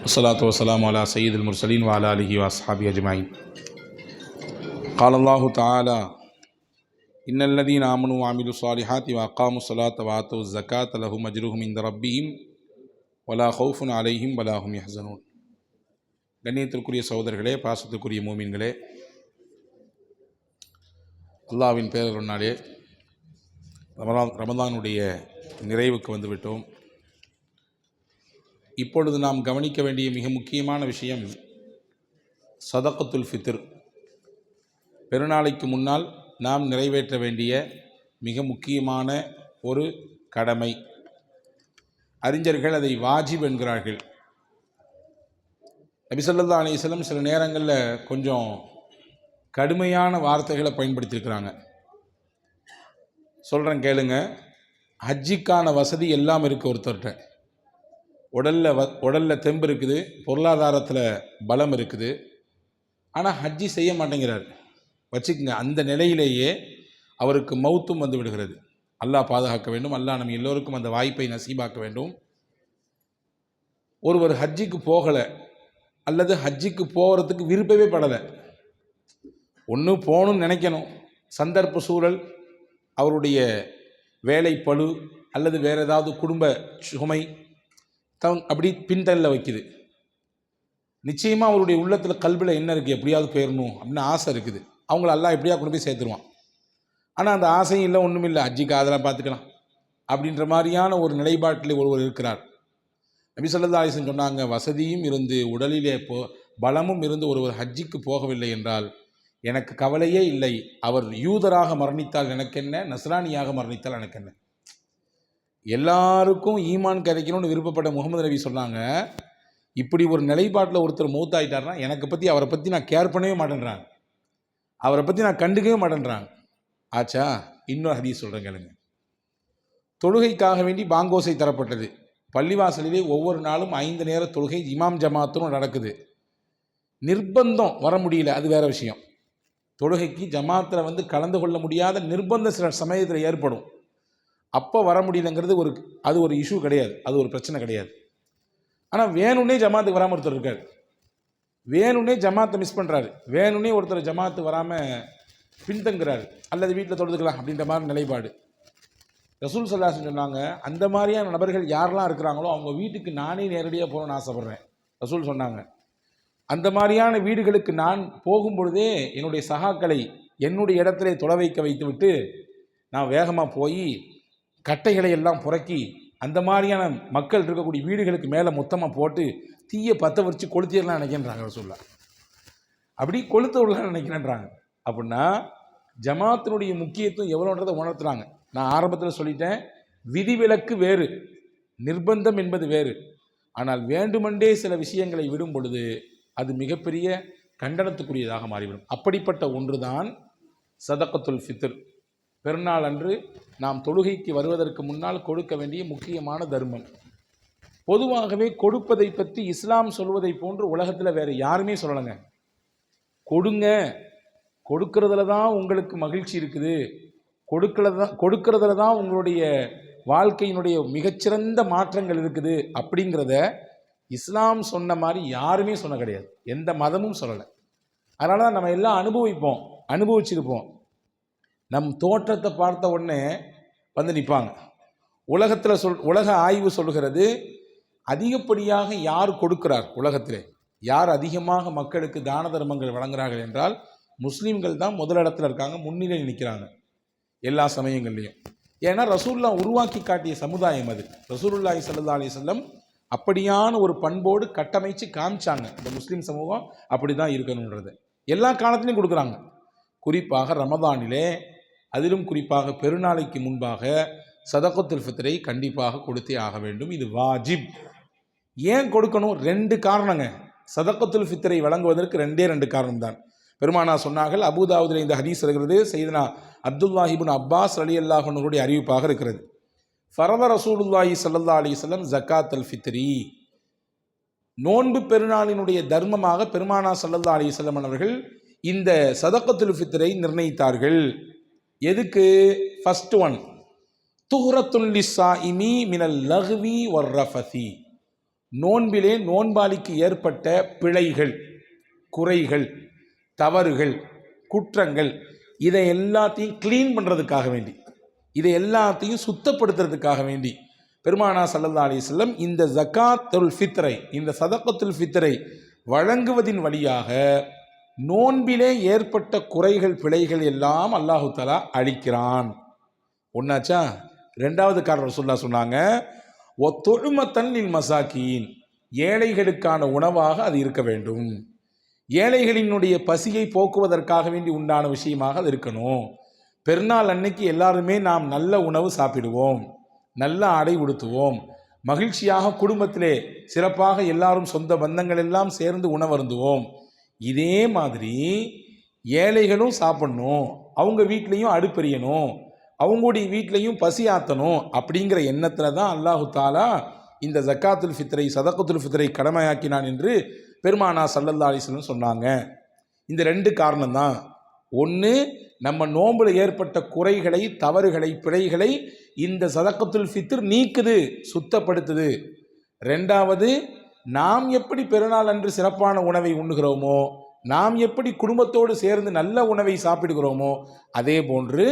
والصلاة والسلام على سيد المرسلين وعلى آله وأصحابه أجمعين قال الله تعالى إن الذين آمنوا وعملوا الصالحات وأقاموا الصلاة وآتوا الزكاة لهم أجرهم عند ربهم ولا خوف عليهم ولا هم يحزنون கண்ணியத்திற்குரிய சகோதரர்களே பாசத்துக்குரிய மூமின்களே அல்லாவின் பேரருனாலே ரமதான் ரமதானுடைய நிறைவுக்கு வந்துவிட்டோம் இப்பொழுது நாம் கவனிக்க வேண்டிய மிக முக்கியமான விஷயம் சதக்கத்துல் ஃபித்ர். பெருநாளைக்கு முன்னால் நாம் நிறைவேற்ற வேண்டிய மிக முக்கியமான ஒரு கடமை. அறிஞர்கள் அதை வாஜிப் என்கிறார்கள். நபிசல்லா அலிஸ்லம் சில நேரங்களில் கொஞ்சம் கடுமையான வார்த்தைகளை பயன்படுத்தியிருக்கிறாங்க. சொல்கிறேன் கேளுங்க. ஹஜ்ஜிக்கான வசதி எல்லாம் இருக்குது ஒருத்தர்கிட்ட. உடலில் வ உடலில் தெம்பு இருக்குது பொருளாதாரத்தில் பலம் இருக்குது. ஆனால் ஹஜ்ஜி செய்ய மாட்டேங்கிறார். வச்சுக்கோங்க அந்த நிலையிலேயே அவருக்கு மௌத்தும் வந்து விடுகிறது. அல்லாஹ் பாதுகாக்க வேண்டும். அல்லாஹ் நம்ம எல்லோருக்கும் அந்த வாய்ப்பை நசீபாக்க வேண்டும். ஒருவர் ஹஜ்ஜிக்கு போகலை அல்லது ஹஜ்ஜிக்கு போகிறதுக்கு விருப்பவே படலை. ஒன்று போகணும்னு நினைக்கணும். சந்தர்ப்ப சூழல் அவருடைய வேலை பளு அல்லது வேறு ஏதாவது குடும்ப சுமை தவங் அப்படி பின்தள்ள வைக்குது. நிச்சயமாக அவருடைய உள்ளத்தில் கல்வியில் என்ன இருக்குது எப்படியாவது போயிடணும் அப்படின்னு ஆசை இருக்குது. அவங்கள எல்லாம் எப்படியா கொண்டு போய் சேர்த்துருவான். ஆனால் அந்த ஆசையும் இல்லை ஒன்றும் இல்லை. ஹஜ்ஜிக்கு அதெல்லாம் பார்த்துக்கலாம். அப்படின்ற மாதிரியான ஒரு நிலைப்பாட்டில் ஒருவர் இருக்கிறார். நபி சொல்லா அலிசன் சொன்னாங்க வசதியும் இருந்து உடலிலே போ பலமும் இருந்து ஒருவர் ஹஜ்ஜிக்கு போகவில்லை என்றால் எனக்கு கவலையே இல்லை. அவர் யூதராக மரணித்தால் எனக்கென்ன நஸ்ரானியாக மரணித்தால் எனக்கு என்ன? எல்லாருக்கும் ஈமான் கிடைக்கணும்னு விருப்பப்பட்ட முகமது நபி சொன்னாங்க. இப்படி ஒரு நிலைப்பாட்டில் ஒருத்தர் மூத்தாயிட்டார்னா எனக்கு பற்றி அவரை பற்றி நான் கேர் பண்ணவே மாட்டேன்றாங்க. அவரை பற்றி நான் கண்டுக்கவே மாட்டேன்றாங்க. ஆச்சா? இன்னொரு ஹதீஸ் சொல்கிறேன் கேளுங்க. தொழுகைக்காக வேண்டி பாங்கோசை தரப்பட்டது. பள்ளிவாசலிலே ஒவ்வொரு நாளும் ஐந்து நேர தொழுகை இமாம் ஜமாத்தும் நடக்குது. நிர்பந்தம் வர முடியல அது வேற விஷயம். தொழுகைக்கு ஜமாத்தில் வந்து கலந்து கொள்ள முடியாத நிர்பந்தம் சில சமயத்தில் ஏற்படும். அப்போ வர முடியலங்கிறது ஒரு அது ஒரு இஷ்யூ கிடையாது. அது ஒரு பிரச்சனை கிடையாது. ஆனால் வேணும்னே ஜமாத்துக்கு வராமல் ஒருத்தர் இருக்கார். வேணும்னே ஜமாத்தை மிஸ் பண்ணுறாரு வேணும்னே ஒருத்தர் ஜமாத்து வராமல் பின்தங்குறாரு. அல்லது வீட்டில் தொழுதுக்கலாம் அப்படின்ற மாதிரி நிலைப்பாடு. ரசூல் சல்லாசன் சொன்னாங்க அந்த மாதிரியான நபர்கள் யாரெல்லாம் இருக்கிறாங்களோ அவங்க வீட்டுக்கு நானே நேரடியாக போகணும்னு ஆசைப்பட்றேன். ரசூல் சொன்னாங்க. அந்த மாதிரியான வீடுகளுக்கு நான் போகும் பொழுதே என்னுடைய சகாக்களை என்னுடைய இடத்துல தொலை வைக்க வைத்து விட்டு நான் வேகமாக போய் கட்டைகளை எல்லாம் புறக்கி அந்த மாதிரியான மக்கள் இருக்கக்கூடிய வீடுகளுக்கு மேலே மொத்தமாக போட்டு தீயை பற்ற வச்சு கொளுத்திடலாம் நினைக்கின்றாங்க ரசூல்லா. அப்படி கொளுத்த விடலாம் நினைக்கிறேன்றாங்க. அப்படின்னா ஜமாத்தினுடைய முக்கியத்துவம் எவ்வளோன்றதை உணர்த்துறாங்க. நான் ஆரம்பத்தில் சொல்லிட்டேன் விதிவிலக்கு வேறு நிர்பந்தம் என்பது வேறு. ஆனால் வேண்டுமென்றே சில விஷயங்களை விடும் பொழுது அது மிகப்பெரிய கண்டனத்துக்குரியதாக மாறிவிடும். அப்படிப்பட்ட ஒன்றுதான் சதக்கத்துல் ஃபித்ர். பெருநாள் அன்று நாம் தொழுகைக்கு வருவதற்கு முன்னால் கொடுக்க வேண்டிய முக்கியமான தர்மம். பொதுவாகவே கொடுப்பதை பற்றி இஸ்லாம் சொல்வதை போன்று உலகத்தில் வேறு யாருமே சொல்லலைங்க. கொடுங்க. கொடுக்கறதுல தான் உங்களுக்கு மகிழ்ச்சி இருக்குது. கொடுக்கறத கொடுக்கறதுல தான் உங்களுடைய வாழ்க்கையினுடைய மிகச்சிறந்த மாற்றங்கள் இருக்குது அப்படிங்கிறத இஸ்லாம் சொன்ன மாதிரி யாருமே சொன்ன கிடையாது. எந்த மதமும் சொல்லலை. அதனால தான் நம்ம எல்லாம் அனுபவிப்போம் அனுபவிச்சிருப்போம். நம் தோற்றத்தை பார்த்த உடனே வந்து நிற்பாங்க உலகத்தில் சொல் உலக ஆய்வு சொல்கிறது அதிகப்படியாக யார் கொடுக்கிறார் உலகத்திலே? யார் அதிகமாக மக்களுக்கு தான தர்மங்கள் வழங்குகிறார்கள் என்றால் முஸ்லீம்கள் தான் முதலிடத்தில் இருக்காங்க முன்னிலையில் நிற்கிறாங்க எல்லா சமயங்கள்லையும். ஏன்னா ரசூல்லா உருவாக்கி காட்டிய சமுதாயம் அது. ரசூலுல்லாஹி சல்லா அலி சொல்லம் அப்படியான ஒரு பண்போடு கட்டமைச்சு காமிச்சாங்க. இந்த முஸ்லீம் சமூகம் அப்படி தான் இருக்கணுன்றது எல்லா காலத்துலையும் கொடுக்குறாங்க. குறிப்பாக ரமதானிலே அதிலும் குறிப்பாக பெருநாளைக்கு முன்பாக சதகத்துல் ஃபித்ரை கண்டிப்பாக கொடுத்தே ஆக வேண்டும். இது வாஜிப். ஏன் கொடுக்கணும்? ரெண்டு காரணங்க. சதகத்துல் ஃபித்ரை வழங்குவதற்கு ரெண்டே ரெண்டு காரணம் தான் பெருமானா சொன்னார்கள் அபுதாவுதில் இந்த ஹதீஸ் இருக்கிறது செய்தனா அப்துல்லாஹிபின் அப்பாஸ் அலி அல்லாஹனுடைய அறிவிப்பாக இருக்கிறது. ஃபரத ரசூலுல்லாஹி சல்லா அலி சொல்லம் ஜக்காத் அல் ஃபித்ரி. நோன்பு பெருநாளினுடைய தர்மமாக பெருமானா சல்லல்லா அலி சொல்லம் அவர்கள் இந்த சதக்கத்துல் ஃபித்ரை நிர்ணயித்தார்கள். எதுக்கு? ஃபஸ்ட் ஒன் துஹ்ரத்துல் லிஸ்ஸாயிமி மினல் லஹ்வி வர் நோன்பிலே நோன்பாளிக்கு ஏற்பட்ட பிழைகள் குறைகள் தவறுகள் குற்றங்கள் இதை எல்லாத்தையும் க்ளீன் பண்ணுறதுக்காக வேண்டி இதை எல்லாத்தையும் சுத்தப்படுத்துறதுக்காக வேண்டி பெருமானா சல்லல்லா அலிஸ்லம் இந்த ஜக்காத்துல் ஃபித்ரை இந்த சதக்கத்துல் ஃபித்ரை வழங்குவதின் வழியாக நோன்பிலே ஏற்பட்ட குறைகள் பிழைகள் எல்லாம் அல்லாஹு தலா அழிக்கிறான். ஒன்னாச்சா? ரெண்டாவது காரணம் சொல்லா சொன்னாங்க ஒ தொழுமத்தன்னில் ஏழைகளுக்கான உணவாக அது இருக்க வேண்டும். ஏழைகளினுடைய பசியை போக்குவதற்காக வேண்டி உண்டான விஷயமாக அது இருக்கணும். பெருநாள் அன்னைக்கு எல்லாருமே நாம் நல்ல உணவு சாப்பிடுவோம் நல்ல ஆடை உடுத்துவோம். மகிழ்ச்சியாக குடும்பத்திலே சிறப்பாக எல்லாரும் சொந்த பந்தங்கள் எல்லாம் சேர்ந்து உணவருந்துவோம். இதே மாதிரி ஏழைகளும் சாப்பிடணும் அவங்க வீட்லேயும் அடுப்பெரியணும் அவங்களுடைய வீட்லேயும் பசி ஆற்றணும் அப்படிங்கிற எண்ணத்தில் தான் அல்லாஹு தாலா இந்த ஜக்காத்துல் ஃபித்ரை சதக்கத்துல் ஃபித்ரை கடமையாக்கினான் என்று பெருமானா சல்லல்லா அலிஸ்லம் சொன்னாங்க. இந்த ரெண்டு காரணம் தான். ஒன்று நம்ம நோம்பில் ஏற்பட்ட குறைகளை தவறுகளை பிழைகளை இந்த சதக்கத்துல் ஃபித்ர் நீக்குது சுத்தப்படுத்துது. ரெண்டாவது நாம் எப்படி பெருநாள் அன்று சிறப்பான உணவை உண்ணுகிறோமோ நாம் எப்படி குடும்பத்தோடு சேர்ந்து நல்ல உணவை சாப்பிடுகிறோமோ அதே போன்று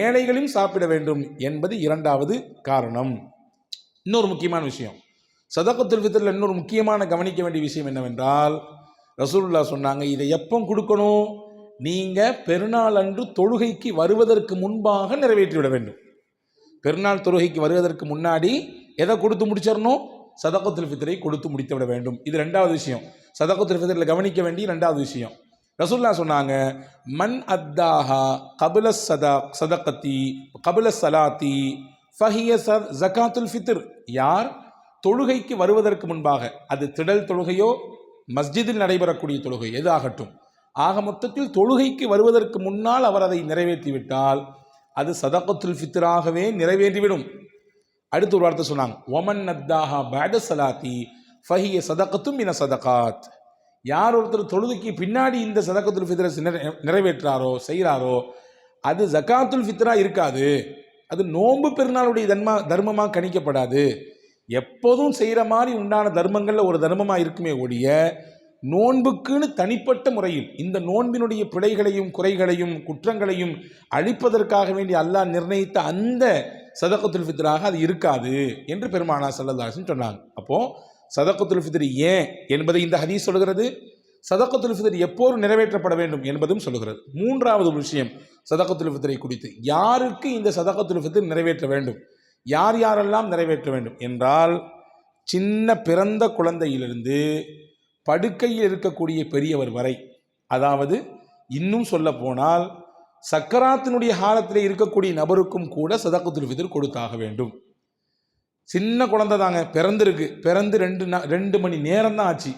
ஏழைகளும் சாப்பிட வேண்டும் என்பது இரண்டாவது காரணம். இன்னொரு முக்கியமான விஷயம். சதக்கத்துல் ஃபித்ரில் இன்னொரு முக்கியமான கவனிக்க வேண்டிய விஷயம் என்னவென்றால் ரசூல்லா சொன்னாங்க இதை எப்போ கொடுக்கணும்? நீங்கள் பெருநாள் அன்று தொழுகைக்கு வருவதற்கு முன்பாக நிறைவேற்றிவிட வேண்டும். பெருநாள் தொழுகைக்கு வருவதற்கு முன்னாடி எதை கொடுத்து முடிச்சிடணும்? சதகத்துல் ஃபித்ரை கொடுத்து முடித்து விட வேண்டும். இது ரெண்டாவது விஷயம். சதகத்துல் ஃபித்ரில் கவனிக்க வேண்டிய ரெண்டாவது விஷயம். ரசூல்லா சொன்னாங்க மன் அத்தாஹா கபில சதா சதகத்தி கபில சலாத்தி ஃபஹிய ச ஜக்காத்துல் ஃபித்ர். யார்? தொழுகைக்கு வருவதற்கு முன்பாக. அது திடல் தொழுகையோ மஸ்ஜிதில் நடைபெறக்கூடிய தொழுகை எது ஆகட்டும் ஆக மொத்தத்தில் தொழுகைக்கு வருவதற்கு முன்னால் அவர் அதை நிறைவேற்றிவிட்டால் அது சதகத்துல் ஃபித்ராகவே நிறைவேறிவிடும். அடுத்து ஒரு வார்த்தை சொன்னாங்க. ஒமன் நத்தாஹா பேட சலாத்தி ஃபஹிய சதக்கத்தும் இன சதகாத். யார் ஒருத்தர் தொழுதுக்கு பின்னாடி இந்த சதக்கத்துல் ஃபித்ரை நிறை- நிறைவேற்றாரோ செய்கிறாரோ அது ஜக்காத்துல் ஃபித்ரா இருக்காது. அது நோன்பு பெருநாளுடைய தன்மா தர்மமாக கணிக்கப்படாது. எப்போதும் செய்கிற மாதிரி உண்டான தர்மங்களில் ஒரு தர்மமாக இருக்குமே ஒழிய நோன்புக்குன்னு தனிப்பட்ட முறையில் இந்த நோன்பினுடைய பிழைகளையும் குறைகளையும் குற்றங்களையும் அழிப்பதற்காக வேண்டி அல்லாஹ் நிர்ணயித்த அந்த சதக்கத்துல் ஃபித்ராக அது இருக்காது என்று பெருமானா சல்லல்லாசன் சொன்னாங்க. அப்போது சதக்கத்துல் ஃபித்ரி ஏன் என்பதை இந்த ஹதீஸ் சொல்கிறது சதக்கத்துல் ஃபித்ரி எப்போது நிறைவேற்றப்பட வேண்டும் என்பதும் சொல்லுகிறது. மூன்றாவது விஷயம் சதக்கத்துல் ஃபித்ரை குறித்து. யாருக்கு இந்த சதக்கத்துல் ஃபித்ரி நிறைவேற்ற வேண்டும்? யார் யாரெல்லாம் நிறைவேற்ற வேண்டும் என்றால் சின்ன பிறந்த குழந்தையிலிருந்து படுக்கையில் இருக்கக்கூடிய பெரியவர் வரை. அதாவது இன்னும் சொல்ல போனால் சக்கராத்தினுடைய காலத்தில் இருக்கக்கூடிய நபருக்கும் கூட சதக்கத்துல் ஃபித்ர் கொடுத்தாக வேண்டும். சின்ன குழந்தை தாங்க பிறந்திருக்கு. பிறந்து ரெண்டு நா- ரெண்டு மணி நேரம் தான் ஆச்சு.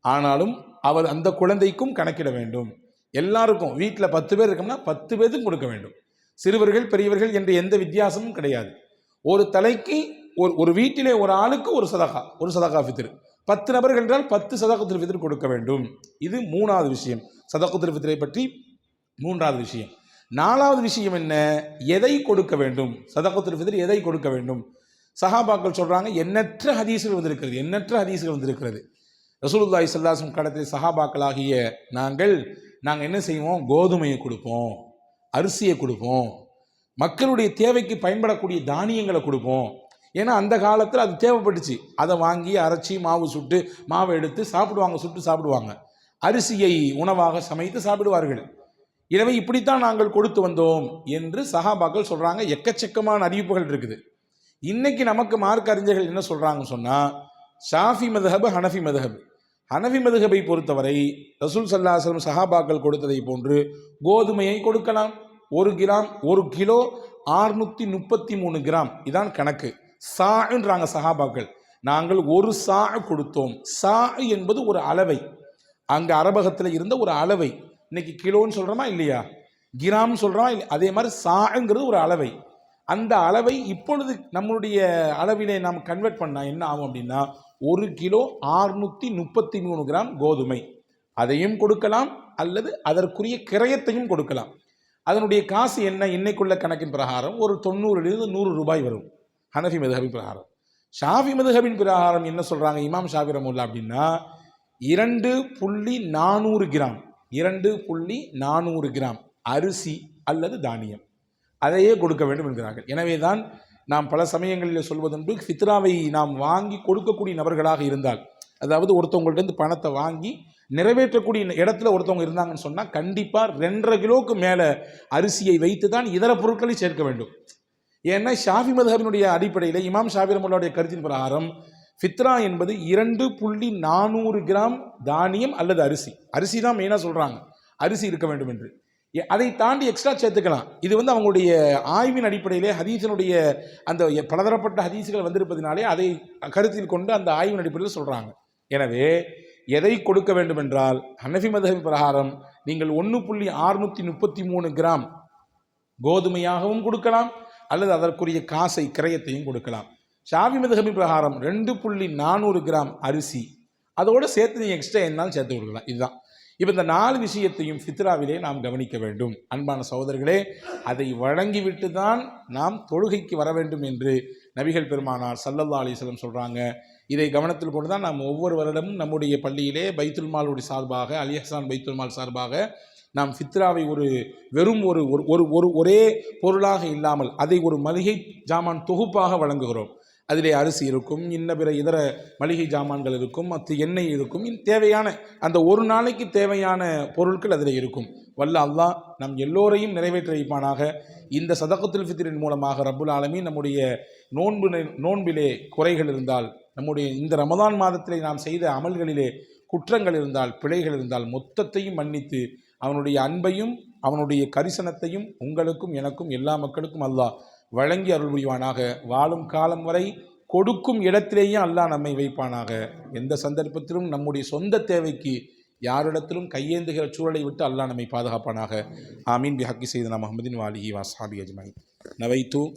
ஆனாலும் அவர் அந்த குழந்தைக்கும் கணக்கிட வேண்டும். எல்லாருக்கும் வீட்டில் பத்து பேர் இருக்கோம்னா பத்து பேருக்கும் கொடுக்க வேண்டும். சிறுவர்கள் பெரியவர்கள் என்ற எந்த வித்தியாசமும் கிடையாது. ஒரு தலைக்கு ஒரு ஒரு வீட்டிலே ஒரு ஆளுக்கு ஒரு சதகா ஒரு சதகா ஃபித்ரு. பத்து நபர்கள் என்றால் பத்து சதகத்தில் ஃபித்ரு கொடுக்க வேண்டும். இது மூணாவது விஷயம். சதகத்தில் ஃபித்ரை பற்றி மூன்றாவது விஷயம். நாலாவது விஷயம் என்ன? எதை கொடுக்க வேண்டும்? சதகத்துல் ஃபித்ர் எதை கொடுக்க வேண்டும்? சஹாபாக்கள் சொல்கிறாங்க எண்ணற்ற ஹதீசுகள் வந்திருக்கிறது எண்ணற்ற ஹதீசுகள் வந்திருக்கிறது. ரசூலுல்லாஹி ஸல்லல்லாஹு கடத்தில் சஹாபாக்களாகிய நாங்கள் நாங்கள் என்ன செய்வோம்? கோதுமையை கொடுப்போம் அரிசியை கொடுப்போம் மக்களுடைய தேவைக்கு பயன்படக்கூடிய தானியங்களை கொடுப்போம். ஏன்னா அந்த காலத்தில் அது தேவைப்பட்டுச்சு. அதை வாங்கி அரைச்சி மாவு சுட்டு மாவை எடுத்து சாப்பிடுவாங்க சுட்டு சாப்பிடுவாங்க. அரிசியை உணவாக சமைத்து சாப்பிடுவார்கள். எனவே இப்படித்தான் நாங்கள் கொடுத்து வந்தோம் என்று சஹாபாக்கள் சொல்கிறாங்க எக்கச்சக்கமான அறிவிப்புகள் இருக்குது. இன்னைக்கு நமக்கு மார்க் அறிஞர்கள் என்ன சொல்கிறாங்கன்னு சொன்னால் ஷாஃபி மதுஹப் ஹனஃபி மதுஹப். ஹனஃபி மதுஹபை பொறுத்தவரை ரசூல் சல்லாஹம் சஹாபாக்கள் கொடுத்ததை போன்று கோதுமையை கொடுக்கலாம். ஒரு கிராம் ஒரு கிலோ ஆறுநூற்றி முப்பத்தி மூணு கிராம். இதான் கணக்கு. சான்றாங்க சஹாபாக்கள். நாங்கள் ஒரு சா கொடுத்தோம். சா என்பது ஒரு அளவை. அங்கே அரபகத்தில் இருந்த ஒரு அளவை. இன்னைக்கு கிலோன்னு சொல்கிறோமா இல்லையா? கிராம் சொல்கிறோமா இல்லை அதே மாதிரி சாங்கிறது ஒரு அளவை. அந்த அளவை இப்பொழுது நம்மளுடைய அளவிலே நாம் கன்வெர்ட் பண்ணால் என்ன ஆகும் அப்படின்னா ஒரு கிலோ ஆறுநூற்றி முப்பத்தி மூணு கிராம் கோதுமை. அதையும் கொடுக்கலாம் அல்லது அதற்குரிய கிரயத்தையும் கொடுக்கலாம். அதனுடைய காசு என்ன? இன்னைக்குள்ள கணக்கின் பிரகாரம் ஒரு தொண்ணூறுலேருந்து நூறு ரூபாய் வரும். ஹனஃபி மதுஹபின் பிரகாரம். ஷாஃபி மதுஹபின் பிரகாரம் என்ன சொல்கிறாங்க இமாம் ஷாஃபி ரமுல்லா அப்படின்னா இரண்டு புள்ளி நானூறு கிராம். இரண்டு புள்ளி நானூறு கிராம் அரிசி அல்லது தானியம். அதையே கொடுக்க வேண்டும் என்கிறார்கள். எனவே தான் நாம் பல சமயங்களில் சொல்வதுண்டு ஃபித்ராவை நாம் வாங்கி கொடுக்கக்கூடிய நபர்களாக இருந்தால் அதாவது ஒருத்தவங்கள்ட்ட இருந்து பணத்தை வாங்கி நிறைவேற்றக்கூடிய இடத்துல ஒருத்தவங்க இருந்தாங்கன்னு சொன்னால் கண்டிப்பாக ரெண்டரை கிலோவுக்கு மேலே அரிசியை வைத்து தான் இதர பொருட்களை சேர்க்க வேண்டும். ஏன்னா ஷாஃபி மதுஹபினுடைய அடிப்படையில் இமாம் ஷாஃபி ரமுல்லாவுடைய கருத்தின் பிரகாரம் ஃபித்ரா என்பது இரண்டு புள்ளி நானூறு கிராம் தானியம் அல்லது அரிசி. அரிசி தான் மெயினாக சொல்கிறாங்க அரிசி இருக்க வேண்டும் என்று. எ- அதை தாண்டி எக்ஸ்ட்ரா சேர்த்துக்கலாம். இது வந்து அவங்களுடைய ஆய்வின் அடிப்படையிலே ஹதீஸினுடைய அந்த பலதரப்பட்ட ஹதீஸுகள் வந்திருப்பதினாலே அதை கருத்தில் கொண்டு அந்த ஆய்வின் அடிப்படையில் சொல்கிறாங்க எனவே எதை கொடுக்க வேண்டும் என்றால் ஹனஃபி மதஹபி பிரகாரம் நீங்கள் ஒன்று புள்ளி அறுநூற்றி முப்பத்தி மூணு கிராம் கோதுமையாகவும் கொடுக்கலாம் அல்லது அதற்குரிய காசை கிரயத்தையும் கொடுக்கலாம். ஷாஃபி மதுஹபி பிரகாரம் ரெண்டு புள்ளி நானூறு கிராம் அரிசி. அதோடு சேர்த்து நீங்கள் எக்ஸ்ட்ரா என்னாலும் சேர்த்து கொடுக்கலாம். இதுதான். இப்போ இந்த நாலு விஷயத்தையும் ஃபித்ராவிலே நாம் கவனிக்க வேண்டும். அன்பான சகோதரர்களே அதை வழங்கிவிட்டு தான் நாம் தொழுகைக்கு வர வேண்டும் என்று நபிகள் பெருமானார் சல்லல்லா அலிஸ்லம் சொல்கிறாங்க இதை கவனத்தில் கொண்டு தான் நாம் ஒவ்வொரு வருடமும் நம்முடைய பள்ளியிலே பைத்துல் மாலுடைய சார்பாக அலி ஹசான் பைத்துல்மால் சார்பாக நாம் ஃபித்ராவை ஒரு வெறும் ஒரு ஒரு ஒரு ஒரு ஒரே பொருளாக இல்லாமல் அதை ஒரு மளிகை ஜாமான் தொகுப்பாக வழங்குகிறோம். அதிலே அரிசி இருக்கும் இன்ன பிற இதர மளிகை ஜாமான்கள் இருக்கும் மற்ற எண்ணெய் இருக்கும் தேவையான அந்த ஒரு நாளைக்கு தேவையான பொருட்கள் அதில் இருக்கும். வல்ல அல்லாஹ் நம் எல்லோரையும் நிறைவேற்ற வைப்பானாக. இந்த சதகத்துல் ஃபித்ரின் மூலமாக ரப்புல் ஆலமி நம்முடைய நோன்பு நோன்பிலே குறைகள் இருந்தால் நம்முடைய இந்த ரமதான் மாதத்திலே நாம் செய்த அமல்களிலே குற்றங்கள் இருந்தால் பிழைகள் இருந்தால் மொத்தத்தையும் மன்னித்து அவனுடைய அன்பையும் அவனுடைய கரிசனத்தையும் உங்களுக்கும் எனக்கும் எல்லா மக்களுக்கும் அல்லாஹ் வழங்கி அருள் புரிவானாக வாழும் காலம் வரை கொடுக்கும் இடத்திலேயே அல்லாஹ் நம்மை வைப்பானாக. எந்த சந்தர்ப்பத்திலும் நம்முடைய சொந்த தேவைக்கு யாரிடத்திலும் கையேந்துகிற சூழலை விட்டு அல்லாஹ் நம்மை பாதுகாப்பானாக. ஆமீன். பி ஹக்கி செய்தனா முகமதின் வாலிஹி வாசாபி அஜ்மாயின். நவைத்து